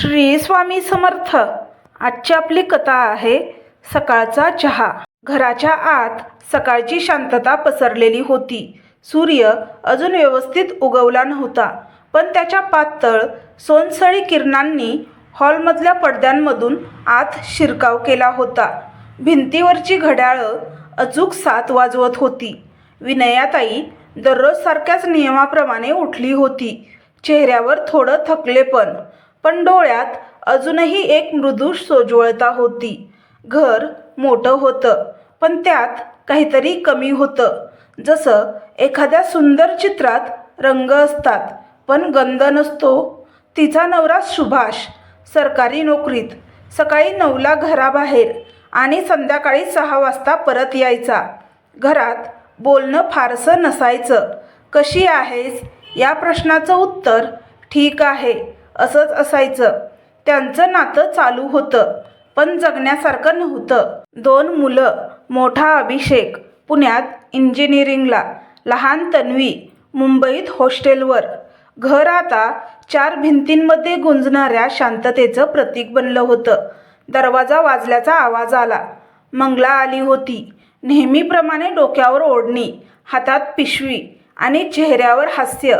श्री स्वामी समर्थ. आजची आपली कथा आहे सकाळचा चहा. घराच्या आत सकाळची शांतता पसरलेली होती. सूर्य अजून व्यवस्थित उगवला नव्हता पण त्याच्या पातळ सोनसळी किरणांनी हॉलमधल्या पडद्यांमधून आत शिरकाव केला होता. भिंतीवरची घड्याळं अचूक सात वाजवत होती. विनयाताई दररोजसारख्याच नियमाप्रमाणे उठली होती. चेहऱ्यावर थोडं थकलेपण पण पण डोळ्यात अजूनही एक मृदू सोज्वळता होती. घर मोठं होतं पण त्यात काहीतरी कमी होतं. जसं एखाद्या सुंदर चित्रात रंग असतात पण गंध नसतो. तिचा नवरा सुभाष सरकारी नोकरीत सकाळी नऊला घराबाहेर आणि संध्याकाळी सहा वाजता परत यायचा. घरात बोलणं फारसं नसायचं. कशी आहेस? या प्रश्नाचं उत्तर ठीक आहे. असंच असायचं. त्यांचं नातं चालू होतं पण जगण्यासारखं नव्हतं. दोन मुलं मोठा अभिषेक पुण्यात इंजिनिअरिंगला लहान तन्वी मुंबईत हॉस्टेलवर. घर आता चार भिंतींमध्ये गुंजणाऱ्या शांततेचं प्रतीक बनलं होतं. दरवाजा वाजल्याचा आवाज आला. मंगला आली होती. नेहमीप्रमाणे डोक्यावर ओढणी हातात पिशवी आणि चेहऱ्यावर हास्य.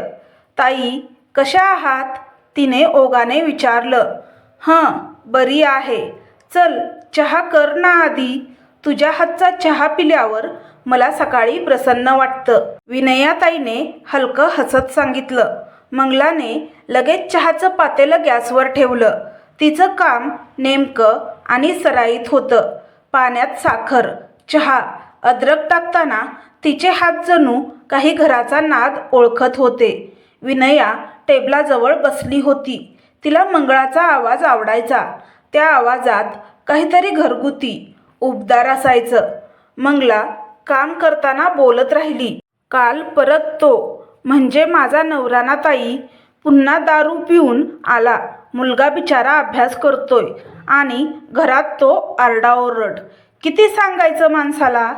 ताई कशा आहात? तिने ओगाने विचारलं हं बरी आहे. चल चहा कर ना आधी. तुझ्या हातचा चहा पिल्यावर मला सकाळी प्रसन्न वाटतं. विनयाताईने हलकं हसत सांगितलं. मंगलाने लगेच चहाचं पातेलं गॅसवर ठेवलं. तिचं काम नेमकं आणि सराईत होतं. पाण्यात साखर चहा अद्रक टाकताना तिचे हात जणू काही घराचा नाद ओळखत होते. विनया टेबलाजवळ बसली होती. तिला मंगळाचा आवाज आवडायचा. त्या आवाजात काहीतरी घरगुती उबदार असायचं. मंगला काम करताना बोलत राहिली. काल परत तो. म्हणजे माझा नवराना ताई पुन्हा दारू पिऊन आला. मुलगा बिचारा अभ्यास करतोय आणि घरात तो आरडाओरड. किती सांगायचं माणसाला?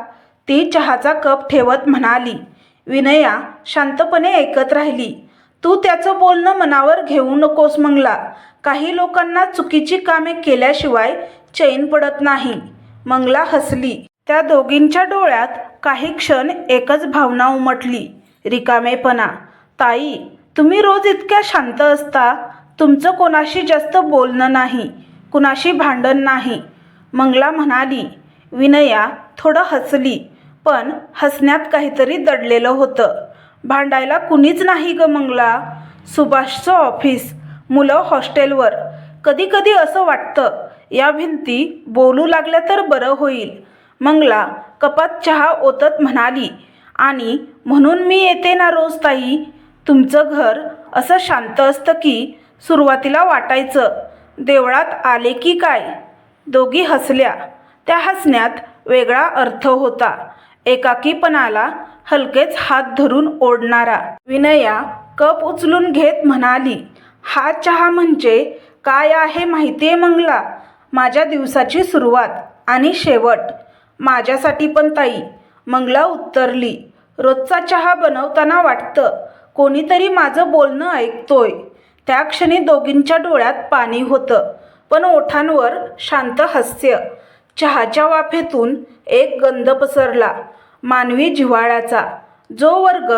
ती चहाचा कप ठेवत म्हणाली. विनया शांतपणे ऐकत राहिली. तू त्याचं बोलणं मनावर घेऊ नकोस मंगला. काही लोकांना चुकीची कामे केल्याशिवाय चैन पडत नाही. मंगला हसली. त्या दोघींच्या डोळ्यात काही क्षण एकच भावना उमटली. रिकामेपणा. ताई तुम्ही रोज इतक्या शांत असता. तुमचं कोणाशी जास्त बोलणं नाही. कुणाशी भांडण नाही. मंगला म्हणाली. विनया थोडं हसली पण हसण्यात काहीतरी दडलेलं होतं. भांडायला कुणीच नाही ग मंगला. सुभाषचं ऑफिस मुलं हॉस्टेलवर कधी कधी असं वाटतं या भिंती बोलू लागल्या तर बरं होईल. मंगला कपात चहा ओतत म्हणाली आणि म्हणून मी येते ना रोज ताई? तुमचं घर असं शांत असतं की सुरुवातीला वाटायचं देवळात आले की काय? दोघी हसल्या. त्या हसण्यात वेगळा अर्थ होता. एकाकीपणाला हलकेच हात धरून ओढणारा. विनया कप उचलून घेत म्हणाली हा चहा म्हणजे काय आहे माहिती आहे मंगला? माझ्या दिवसाची सुरुवात आणि शेवट. माझ्यासाठी पण ताई. मंगला उत्तरली रोजचा चहा बनवताना वाटतं कोणीतरी माझं बोलणं ऐकतोय. त्या क्षणी दोघींच्या डोळ्यात पाणी होतं पण ओठांवर शांत हास्य. चहाच्या वाफेतून एक गंध पसरला. मानवी जिव्हाळ्याचा जो वर्ग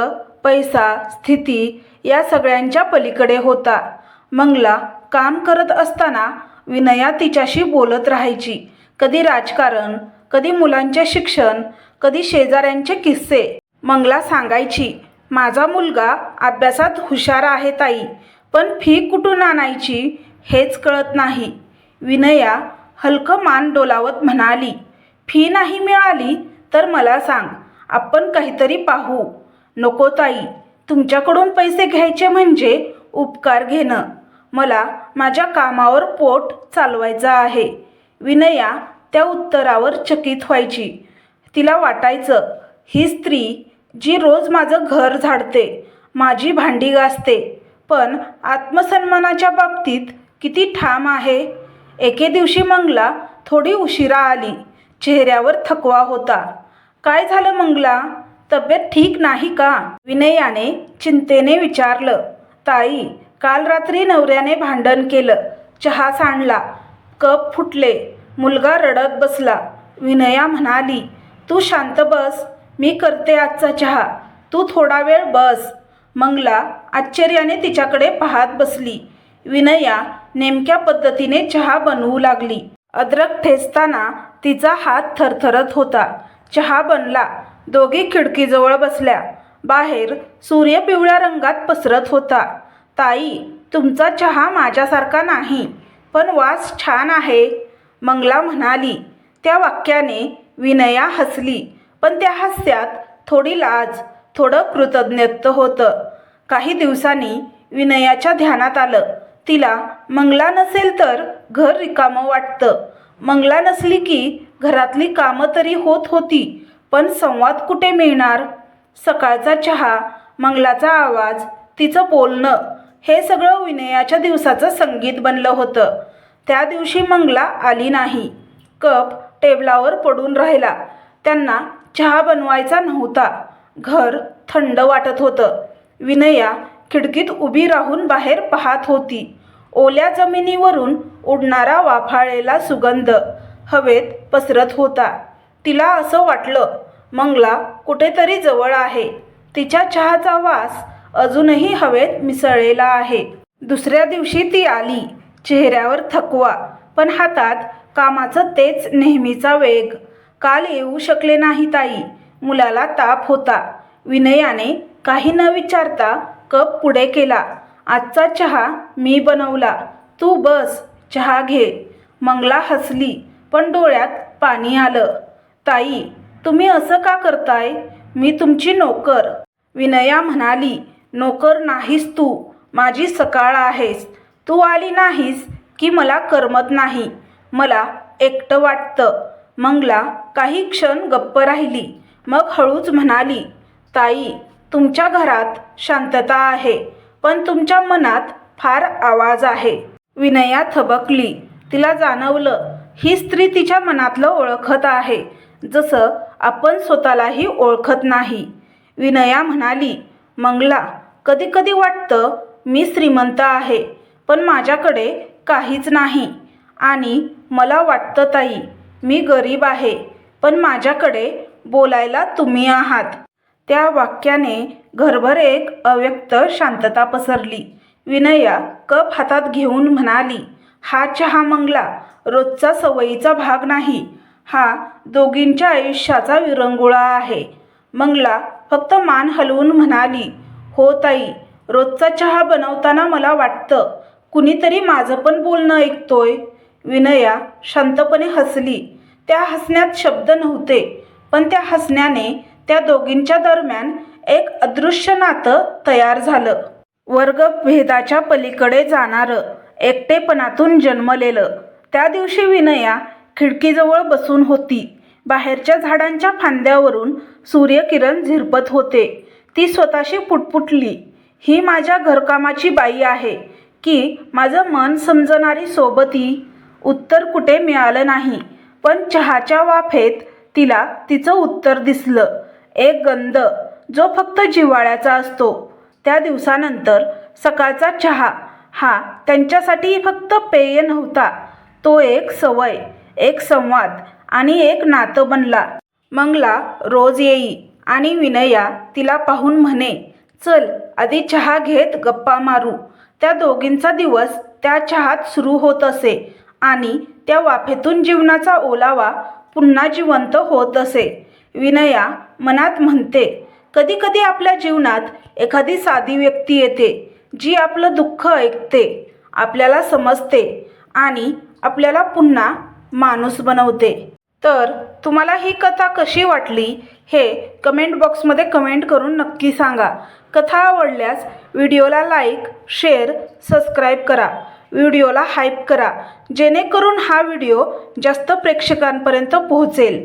पैसा स्थिती या सगळ्यांच्या पलीकडे होता. मंगला काम करत असताना विनया तिच्याशी बोलत राहायची. कधी राजकारण कधी मुलांचे शिक्षण कधी शेजाऱ्यांचे किस्से. मंगला सांगायची माझा मुलगा अभ्यासात हुशार आहे ताई पण फी कुठून आणायची हेच कळत नाही विनया हलकं मान डोलावत म्हणाली. फी नाही मिळाली तर मला सांग आपण काहीतरी पाहू. नको ताई तुमच्याकडून पैसे घ्यायचे म्हणजे उपकार घेणं. मला माझ्या कामावर पोट चालवायचं आहे. विनया त्या उत्तरावर चकित व्हायची. तिला वाटायचं ही स्त्री जी रोज माझं घर झाडते माझी भांडी घासते पण आत्मसन्मानाच्या बाबतीत किती ठाम आहे. एके दिवशी मंगला थोडी उशिरा आली. चेहऱ्यावर थकवा होता. काय झालं मंगला? तब्येत ठीक नाही का? विनयाने चिंतेने विचारलं. ताई काल रात्री नवऱ्याने भांडण केलं. चहा सांडला. कप फुटले. मुलगा रडत बसला. विनया म्हणाली तू शांत बस. मी करते आजचा चहा. तू थोडा वेळ बस. मंगला आश्चर्याने तिच्याकडे पाहत बसली. विनया नेमक्या पद्धतीने चहा बनवू लागली. अद्रक ठेचताना तिचा हात थरथरत होता. चहा बनला. दोघी खिडकीजवळ बसल्या. बाहेर सूर्य पिवळ्या रंगात पसरत होता. ताई तुमचा चहा माझ्यासारखा नाही पण वास छान आहे मंगला म्हणाली. त्या वाक्याने विनया हसली पण त्या हास्यात थोडी लाज थोडं कृतज्ञत्व होतं. काही दिवसांनी विनयाच्या ध्यानात आलं. तिला मंगला नसेल तर घर रिकामं वाटतं. मंगला नसली की घरातली कामं तरी होत होती पण संवाद कुठे मिळणार? सकाळचा चहा मंगलाचा आवाज तिचं बोलणं हे सगळं विनयाच्या दिवसाचं संगीत बनलं होतं. त्या दिवशी मंगला आली नाही. कप टेबलावर पडून राहिला. त्यांना चहा बनवायचा नव्हता. घर थंड वाटत होतं. विनया खिडकीत उभी राहून बाहेर पाहत होती. ओल्या जमिनीवरून उडणारा वाफाळलेला सुगंध हवेत पसरत होता. तिला असं वाटलं मंगला कुठेतरी जवळ आहे. तिच्या चहाचा वास अजूनही हवेत मिसळलेला आहे. दुसऱ्या दिवशी ती आली. चेहऱ्यावर थकवा पण हातात कामाचं तेच नेहमीचा वेग. काल येऊ शकले नाही ताई. मुलाला ताप होता. विनयाने काही न विचारता कप पुढे केला. आजचा चहा मी बनवला. तू बस चहा घे. मंगला हसली पण डोळ्यात पाणी आलं. ताई तुम्ही असं का करताय? मी तुमची नोकर. विनया म्हणाली नोकर नाहीस तू. माझी सकाळ आहेस. तू आली नाहीस की मला करमत नाही. मला एकटं वाटतं. मंगला काही क्षण गप्प राहिली. मग हळूच म्हणाली ताई तुमच्या घरात शांतता आहे पण तुमच्या मनात फार आवाज आहे. विनया थबकली. तिला जाणवलं ही स्त्री तिच्या मनातलं ओळखत आहे जसं आपण स्वतःलाही ओळखत नाही. विनया म्हणाली मंगला कधी कधी वाटतं मी श्रीमंत आहे पण माझ्याकडे काहीच नाही. आणि मला वाटतं ताई मी गरीब आहे पण माझ्याकडे बोलायला तुम्ही आहात. त्या वाक्याने घरभर एक अव्यक्त शांतता पसरली. विनया कप हातात घेऊन म्हणाली हा चहा मंगला रोजचा सवयीचा भाग नाही. हा दोघींच्या आयुष्याचा विरंगुळा आहे. मंगला फक्त मान हलवून म्हणाली हो ताई रोजचा चहा बनवताना मला वाटतं कुणीतरी माझं पण बोलणं ऐकतोय. विनया शांतपणे हसली. त्या हसण्यात शब्द नव्हते पण त्या हसण्याने त्या दोघींच्या दरम्यान एक अदृश्य नातं तयार झालं. वर्गभेदाच्या पलीकडे जाणारं एकटेपणातून जन्मलेलं. त्या दिवशी विनया खिडकीजवळ बसून होती. बाहेरच्या झाडांच्या फांद्यावरून सूर्यकिरण झिरपत होते. ती स्वतःशी पुटपुटली. ही माझ्या घरकामाची बाई आहे. की माझं मन समजणारी सोबती? उत्तर कुठे मिळालं नाही. पण चहाच्या वाफेत तिला तिचं उत्तर दिसलं. एक गंध जो फक्त जिव्हाळ्याचा असतो. त्या दिवसानंतर सकाळचा चहा हा त्यांच्यासाठी फक्त पेय नव्हता. तो एक सवय एक संवाद आणि एक नातं बनला. मंगला रोज येई आणि विनया तिला पाहून म्हणे चल आधी चहा घेत गप्पा मारू. त्या दोघींचा दिवस त्या चहात सुरू होत असे आणि त्या वाफेतून जीवनाचा ओलावा पुन्हा जिवंत होत असे. विनया मनात म्हणते कधी कधी आपल्या जीवनात एखादी साधी व्यक्ती येते जी आपलं दुःख ऐकते आपल्याला समजते आणि आपल्याला पुन्हा माणूस बनवते. तर तुम्हाला ही कथा कशी वाटली हे कमेंट बॉक्समध्ये कमेंट करून नक्की सांगा. कथा आवडल्यास व्हिडिओला लाईक शेअर सबस्क्राईब करा. व्हिडिओला हाईप करा जेणेकरून हा व्हिडिओ जास्त प्रेक्षकांपर्यंत पोहोचेल.